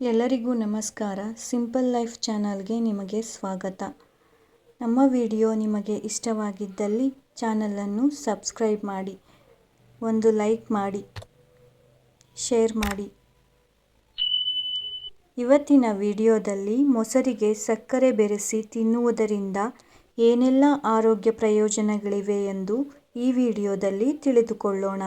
ಎಲ್ಲರಿಗೂ ನಮಸ್ಕಾರ. Simple life ಚಾನಲ್ಗೆ ನಿಮಗೆ ಸ್ವಾಗತ. ನಮ್ಮ ವಿಡಿಯೋ ನಿಮಗೆ ಇಷ್ಟವಾಗಿದ್ದಲ್ಲಿ ಚಾನಲನ್ನು ಸಬ್ಸ್ಕ್ರೈಬ್ ಮಾಡಿ, ಒಂದು ಲೈಕ್ ಮಾಡಿ, ಶೇರ್ ಮಾಡಿ. ಇವತ್ತಿನ ವಿಡಿಯೋದಲ್ಲಿ ಮೊಸರಿಗೆ ಸಕ್ಕರೆ ಬೆರೆಸಿ ತಿನ್ನುವುದರಿಂದ ಏನೆಲ್ಲ ಆರೋಗ್ಯ ಪ್ರಯೋಜನಗಳಿವೆ ಎಂದು ಈ ವಿಡಿಯೋದಲ್ಲಿ ತಿಳಿದುಕೊಳ್ಳೋಣ.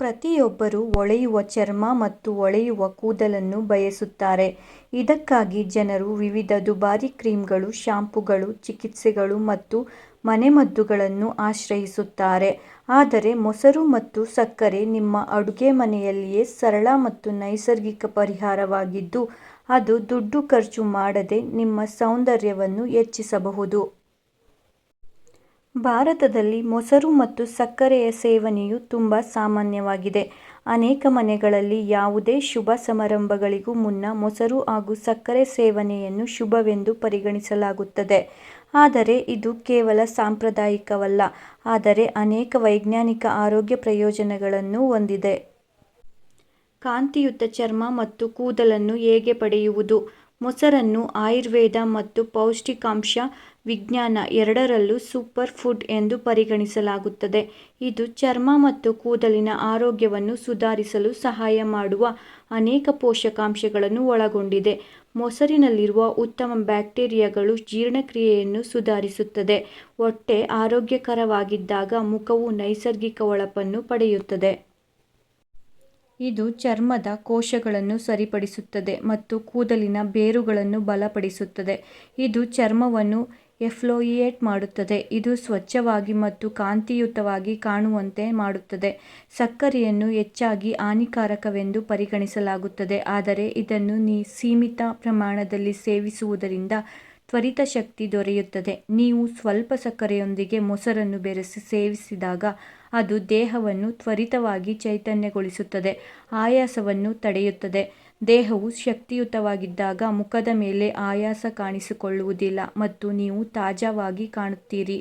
ಪ್ರತಿಯೊಬ್ಬರೂ ಹೊಳೆಯುವ ಚರ್ಮ ಮತ್ತು ಹೊಳೆಯುವ ಕೂದಲನ್ನು ಬಯಸುತ್ತಾರೆ. ಇದಕ್ಕಾಗಿ ಜನರು ವಿವಿಧ ದುಬಾರಿ ಕ್ರೀಮ್ಗಳು, ಶಾಂಪೂಗಳು, ಚಿಕಿತ್ಸೆಗಳು ಮತ್ತು ಮನೆಮದ್ದುಗಳನ್ನು ಆಶ್ರಯಿಸುತ್ತಾರೆ. ಆದರೆ ಮೊಸರು ಮತ್ತು ಸಕ್ಕರೆ ನಿಮ್ಮ ಅಡುಗೆ ಮನೆಯಲ್ಲಿಯೇ ಸರಳ ಮತ್ತು ನೈಸರ್ಗಿಕ ಪರಿಹಾರವಾಗಿದ್ದು, ಅದು ದುಡ್ಡು ಖರ್ಚು ಮಾಡದೆ ನಿಮ್ಮ ಸೌಂದರ್ಯವನ್ನು ಹೆಚ್ಚಿಸಬಹುದು. ಭಾರತದಲ್ಲಿ ಮೊಸರು ಮತ್ತು ಸಕ್ಕರೆಯ ಸೇವನೆಯು ತುಂಬ ಸಾಮಾನ್ಯವಾಗಿದೆ. ಅನೇಕ ಮನೆಗಳಲ್ಲಿ ಯಾವುದೇ ಶುಭ ಸಮಾರಂಭಗಳಿಗೂ ಮುನ್ನ ಮೊಸರು ಹಾಗೂ ಸಕ್ಕರೆ ಸೇವನೆಯನ್ನು ಶುಭವೆಂದು ಪರಿಗಣಿಸಲಾಗುತ್ತದೆ. ಆದರೆ ಇದು ಕೇವಲ ಸಾಂಪ್ರದಾಯಿಕವಲ್ಲ, ಆದರೆ ಅನೇಕ ವೈಜ್ಞಾನಿಕ ಆರೋಗ್ಯ ಪ್ರಯೋಜನಗಳನ್ನು ಹೊಂದಿದೆ. ಕಾಂತಿಯುತ ಚರ್ಮ ಮತ್ತು ಕೂದಲನ್ನು ಹೇಗೆ ಪಡೆಯುವುದು? ಮೊಸರನ್ನು ಆಯುರ್ವೇದ ಮತ್ತು ಪೌಷ್ಟಿಕಾಂಶ ವಿಜ್ಞಾನ ಎರಡರಲ್ಲೂ ಸೂಪರ್ ಫುಡ್ ಎಂದು ಪರಿಗಣಿಸಲಾಗುತ್ತದೆ. ಇದು ಚರ್ಮ ಮತ್ತು ಕೂದಲಿನ ಆರೋಗ್ಯವನ್ನು ಸುಧಾರಿಸಲು ಸಹಾಯ ಮಾಡುವ ಅನೇಕ ಪೋಷಕಾಂಶಗಳನ್ನು ಒಳಗೊಂಡಿದೆ. ಮೊಸರಿನಲ್ಲಿರುವ ಉತ್ತಮ ಬ್ಯಾಕ್ಟೀರಿಯಾಗಳು ಜೀರ್ಣಕ್ರಿಯೆಯನ್ನು ಸುಧಾರಿಸುತ್ತದೆ. ಹೊಟ್ಟೆ ಆರೋಗ್ಯಕರವಾಗಿದ್ದಾಗ ಮುಖವು ನೈಸರ್ಗಿಕ ಹೊಳಪನ್ನು ಪಡೆಯುತ್ತದೆ. ಇದು ಚರ್ಮದ ಕೋಶಗಳನ್ನು ಸರಿಪಡಿಸುತ್ತದೆ ಮತ್ತು ಕೂದಲಿನ ಬೇರುಗಳನ್ನು ಬಲಪಡಿಸುತ್ತದೆ. ಇದು ಚರ್ಮವನ್ನು ಎಕ್ಸ್ಫೋಲಿಯೇಟ್ ಮಾಡುತ್ತದೆ. ಇದು ಸ್ವಚ್ಛವಾಗಿ ಮತ್ತು ಕಾಂತಿಯುತವಾಗಿ ಕಾಣುವಂತೆ ಮಾಡುತ್ತದೆ. ಸಕ್ಕರೆಯನ್ನು ಹೆಚ್ಚಾಗಿ ಹಾನಿಕಾರಕವೆಂದು ಪರಿಗಣಿಸಲಾಗುತ್ತದೆ. ಆದರೆ ಇದನ್ನು ಸೀಮಿತ ಪ್ರಮಾಣದಲ್ಲಿ ಸೇವಿಸುವುದರಿಂದ ತ್ವರಿತ ಶಕ್ತಿ ದೊರೆಯುತ್ತದೆ. ನೀವು ಸ್ವಲ್ಪ ಸಕ್ಕರೆಯೊಂದಿಗೆ ಮೊಸರನ್ನು ಬೆರೆಸಿ ಸೇವಿಸಿದಾಗ ಅದು ದೇಹವನ್ನು ತ್ವರಿತವಾಗಿ ಚೈತನ್ಯಗೊಳಿಸುತ್ತದೆ. ಆಯಾಸವನ್ನು ತಡೆಯುತ್ತದೆ. ದೇಹವು ಶಕ್ತಿಯುತವಾಗಿದ್ದಾಗ ಮುಖದ ಮೇಲೆ ಆಯಾಸ ಕಾಣಿಸಿಕೊಳ್ಳುವುದಿಲ್ಲ ಮತ್ತು ನೀವು ತಾಜಾವಾಗಿ ಕಾಣುತ್ತೀರಿ.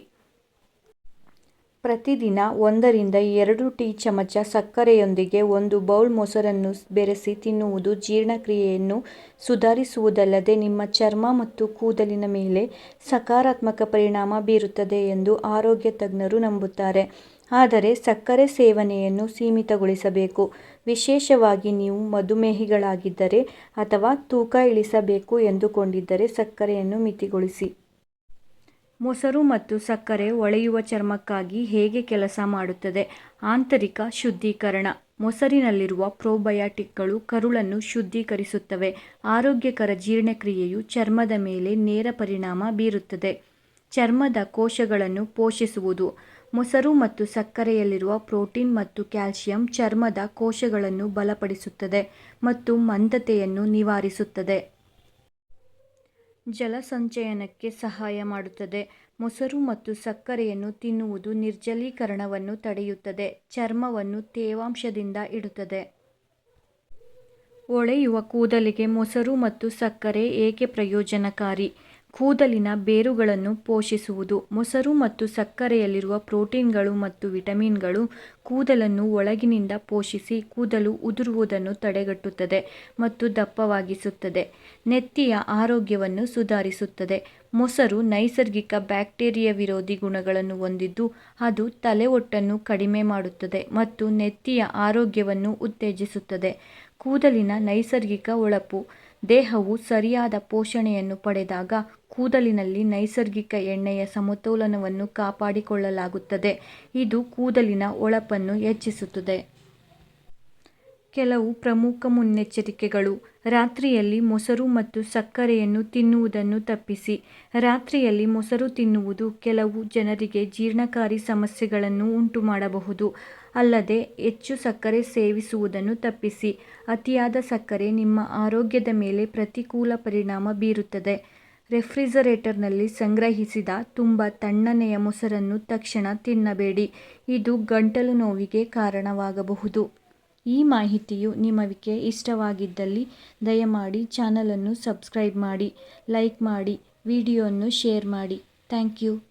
ಪ್ರತಿದಿನ ಒಂದರಿಂದ ಎರಡು ಟೀ ಚಮಚ ಸಕ್ಕರೆಯೊಂದಿಗೆ ಒಂದು ಬೌಲ್ ಮೊಸರನ್ನು ಬೆರೆಸಿ ತಿನ್ನುವುದು ಜೀರ್ಣಕ್ರಿಯೆಯನ್ನು ಸುಧಾರಿಸುವುದಲ್ಲದೆ ನಿಮ್ಮ ಚರ್ಮ ಮತ್ತು ಕೂದಲಿನ ಮೇಲೆ ಸಕಾರಾತ್ಮಕ ಪರಿಣಾಮ ಬೀರುತ್ತದೆ ಎಂದು ಆರೋಗ್ಯ ತಜ್ಞರು ನಂಬುತ್ತಾರೆ. ಆದರೆ ಸಕ್ಕರೆ ಸೇವನೆಯನ್ನು ಸೀಮಿತಗೊಳಿಸಬೇಕು. ವಿಶೇಷವಾಗಿ ನೀವು ಮಧುಮೇಹಿಗಳಾಗಿದ್ದರೆ ಅಥವಾ ತೂಕ ಇಳಿಸಬೇಕು ಎಂದುಕೊಂಡಿದ್ದರೆ ಸಕ್ಕರೆಯನ್ನು ಮಿತಿಗೊಳಿಸಿ. ಮೊಸರು ಮತ್ತು ಸಕ್ಕರೆ ಒಳೆಯುವ ಚರ್ಮಕ್ಕಾಗಿ ಹೇಗೆ ಕೆಲಸ ಮಾಡುತ್ತದೆ? ಆಂತರಿಕ ಶುದ್ಧೀಕರಣ. ಮೊಸರಿನಲ್ಲಿರುವ ಪ್ರೋಬಯಾಟಿಕ್ಗಳು ಕರುಳನ್ನು ಶುದ್ಧೀಕರಿಸುತ್ತವೆ. ಆರೋಗ್ಯಕರ ಜೀರ್ಣಕ್ರಿಯೆಯು ಚರ್ಮದ ಮೇಲೆ ನೇರ ಪರಿಣಾಮ ಬೀರುತ್ತದೆ. ಚರ್ಮದ ಕೋಶಗಳನ್ನು ಪೋಷಿಸುವುದು. ಮೊಸರು ಮತ್ತು ಸಕ್ಕರೆಯಲ್ಲಿರುವ ಪ್ರೋಟೀನ್ ಮತ್ತು ಕ್ಯಾಲ್ಸಿಯಂ ಚರ್ಮದ ಕೋಶಗಳನ್ನು ಬಲಪಡಿಸುತ್ತದೆ ಮತ್ತು ಮಂದತೆಯನ್ನು ನಿವಾರಿಸುತ್ತದೆ. ಜಲಸಂಚಯನಕ್ಕೆ ಸಹಾಯ ಮಾಡುತ್ತದೆ. ಮೊಸರು ಮತ್ತು ಸಕ್ಕರೆಯನ್ನು ತಿನ್ನುವುದು ನಿರ್ಜಲೀಕರಣವನ್ನು ತಡೆಯುತ್ತದೆ. ಚರ್ಮವನ್ನು ತೇವಾಂಶದಿಂದ ಇಡುತ್ತದೆ. ಒಳೆಯುವ ಕೂದಲಿಗೆ ಮೊಸರು ಮತ್ತು ಸಕ್ಕರೆ ಏಕೆ ಪ್ರಯೋಜನಕಾರಿ? ಕೂದಲಿನ ಬೇರುಗಳನ್ನು ಪೋಷಿಸುವುದು. ಮೊಸರು ಮತ್ತು ಸಕ್ಕರೆಯಲ್ಲಿರುವ ಪ್ರೋಟೀನ್ಗಳು ಮತ್ತು ವಿಟಮಿನ್ಗಳು ಕೂದಲನ್ನು ಒಳಗಿನಿಂದ ಪೋಷಿಸಿ ಕೂದಲು ಉದುರುವುದನ್ನು ತಡೆಗಟ್ಟುತ್ತದೆ ಮತ್ತು ದಪ್ಪವಾಗಿಸುತ್ತದೆ. ನೆತ್ತಿಯ ಆರೋಗ್ಯವನ್ನು ಸುಧಾರಿಸುತ್ತದೆ. ಮೊಸರು ನೈಸರ್ಗಿಕ ಬ್ಯಾಕ್ಟೀರಿಯಾ ವಿರೋಧಿ ಗುಣಗಳನ್ನು ಹೊಂದಿದ್ದು, ಅದು ತಲೆಒಟ್ಟನ್ನು ಕಡಿಮೆ ಮಾಡುತ್ತದೆ ಮತ್ತು ನೆತ್ತಿಯ ಆರೋಗ್ಯವನ್ನು ಉತ್ತೇಜಿಸುತ್ತದೆ. ಕೂದಲಿನ ನೈಸರ್ಗಿಕ ಹೊಳಪು ದೇಹವು ಸರಿಯಾದ ಪೋಷಣೆಯನ್ನು ಪಡೆದಾಗ ಕೂದಲಿನಲ್ಲಿ ನೈಸರ್ಗಿಕ ಎಣ್ಣೆಯ ಸಮತೋಲನವನ್ನು ಕಾಪಾಡಿಕೊಳ್ಳಲಾಗುತ್ತದೆ. ಇದು ಕೂದಲಿನ ಹೊಳಪನ್ನು ಹೆಚ್ಚಿಸುತ್ತದೆ. ಕೆಲವು ಪ್ರಮುಖ ಮುನ್ನೆಚ್ಚರಿಕೆಗಳು. ರಾತ್ರಿಯಲ್ಲಿ ಮೊಸರು ಮತ್ತು ಸಕ್ಕರೆಯನ್ನು ತಿನ್ನುವುದನ್ನು ತಪ್ಪಿಸಿ. ರಾತ್ರಿಯಲ್ಲಿ ಮೊಸರು ತಿನ್ನುವುದು ಕೆಲವು ಜನರಿಗೆ ಜೀರ್ಣಕಾರಿ ಸಮಸ್ಯೆಗಳನ್ನು ಉಂಟುಮಾಡಬಹುದು. ಅಲ್ಲದೆ ಹೆಚ್ಚು ಸಕ್ಕರೆ ಸೇವಿಸುವುದನ್ನು ತಪ್ಪಿಸಿ. ಅತಿಯಾದ ಸಕ್ಕರೆ ನಿಮ್ಮ ಆರೋಗ್ಯದ ಮೇಲೆ ಪ್ರತಿಕೂಲ ಪರಿಣಾಮ ಬೀರುತ್ತದೆ. ರೆಫ್ರಿಜರೇಟರ್ನಲ್ಲಿ ಸಂಗ್ರಹಿಸಿದ ತುಂಬ ತಣ್ಣನೆಯ ಮೊಸರನ್ನು ತಕ್ಷಣ ತಿನ್ನಬೇಡಿ. ಇದು ಗಂಟಲು ನೋವಿಗೆ ಕಾರಣವಾಗಬಹುದು. ಈ ಮಾಹಿತಿಯು ನಿಮಗೆ ಇಷ್ಟವಾಗಿದ್ದಲ್ಲಿ ದಯಮಾಡಿ ಚಾನಲನ್ನು ಸಬ್ಸ್ಕ್ರೈಬ್ ಮಾಡಿ, ಲೈಕ್ ಮಾಡಿ, ವಿಡಿಯೋವನ್ನು ಶೇರ್ ಮಾಡಿ. Thank you.